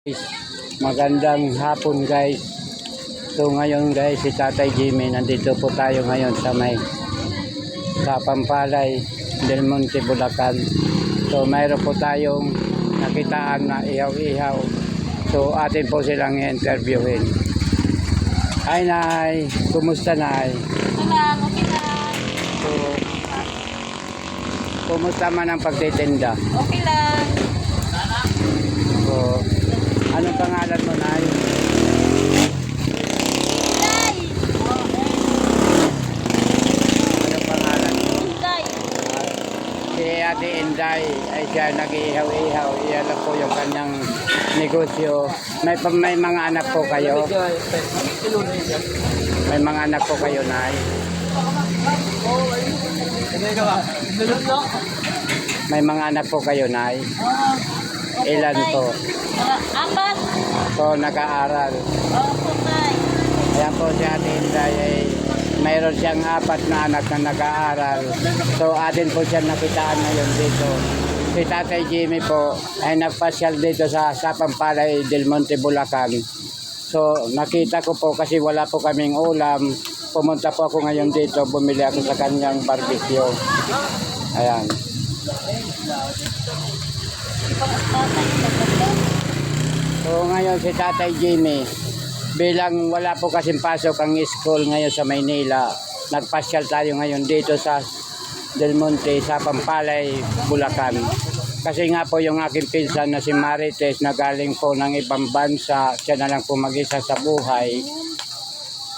Guys, Magandang hapon guys. So ngayon guys, si Tatay Jimmy, nandito po tayo ngayon sa may sa Pampalay, Del Monte, Bulacan. So mayroon po tayong nakitaan na ihaw-ihaw. So atin po silang interviewin. Hi Nay, kumusta Nay? Lang, okay lang. So, kumusta man ang pagtitinda? Okay lang. So, anong pangalan mo Nay? Inday! Anong pangalan mo? Inday! Si Ate Inday ay siya nag-ihaw-ihaw. Iyan lang po yung kanyang negosyo. May, may mga anak po kayo. May mga anak po kayo, Nay. May mga anak po kayo, Nay. Ilan? Mga apat. So, nag-aaral. Oh, putay. Ayan po si Ate Inday ay mayroon siyang apat na anak na nag-aaral. So, atin po siya nakitaan ngayon dito. Si Tatay Jimmy po ay nagpasyal dito sa Sapampalay del Monte, Bulacan. So, nakita ko po kasi wala po kaming ulam. Pumunta po ako ngayon dito, bumili ako sa kanyang barbecue. Ayan. So ngayon si Tatay Jimmy, bilang wala po kasing pasok ang school ngayon sa Maynila, nagpasyal tayo ngayon dito sa Del Monte, sa Pampalay, Bulacan. Kasi nga po yung aking pinsan na si Marites na galing po ng ibang bansa, siya na lang po mag-isa sa buhay.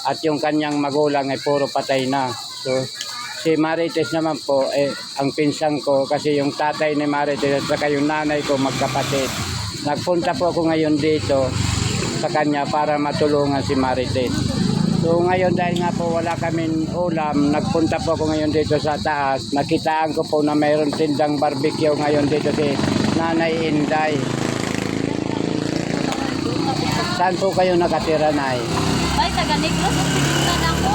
At yung kanyang magulang ay puro patay na. So, si Marites naman po, eh, ang pinsan ko, kasi yung tatay ni Marites at saka yung nanay ko magkapatid. Nagpunta po ako ngayon dito sa kanya para matulungan si Marites. So ngayon dahil nga po wala kaming ulam, nagpunta po ako ngayon dito sa taas. Nakitaan ko po na mayroon tindang barbecue ngayon dito si Nanay Inday. Saan po kayo nakatira, Nay? Ay, taga Negros, Occidental ako.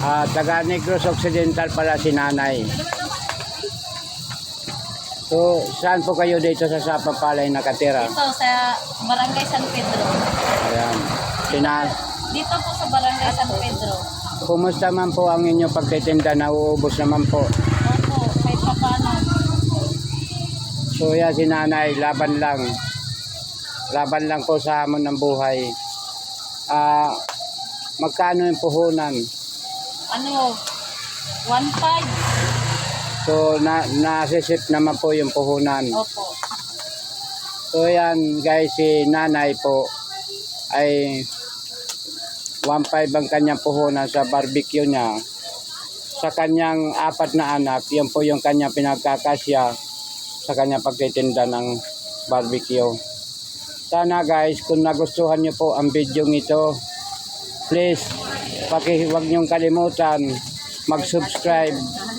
Ah, taga Negros Occidental pala si Nanay. So, saan po kayo dito sa Sapapalay nakatira? Dito sa Barangay San Pedro. Ayan. Sina Dito po sa Barangay. Kumusta man po ang inyong pagtitinda? Nauubos naman po. Opo, kahit pa paano. So yan si nanay, laban lang. Laban lang po sa hamon ng buhay. Ah, magkano yung puhunan? Ano, 1.5. So na nasisip naman po yung puhunan. Opo. So yan guys, si nanay po ay 1.5 ang kanyang puhunan sa barbecue niya. Sa kanyang apat na anak, yan po yung kanyang pinagkakasya sa kanyang pagtitinda ng barbecue. Sana guys, kung nagustuhan nyo po ang video ito, please, paki, huwag niyong kalimutan mag-subscribe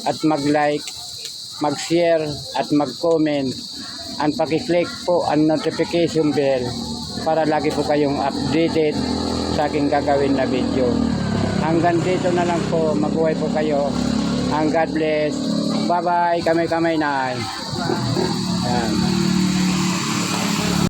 at mag-like, mag-share at mag-comment and paki-click po ang notification bell para lagi po kayong updated sa aking gagawin na video. Hanggang dito na lang po, mabuhay po kayo. Ang God bless. Bye-bye. Kamay-kamay na. Yan.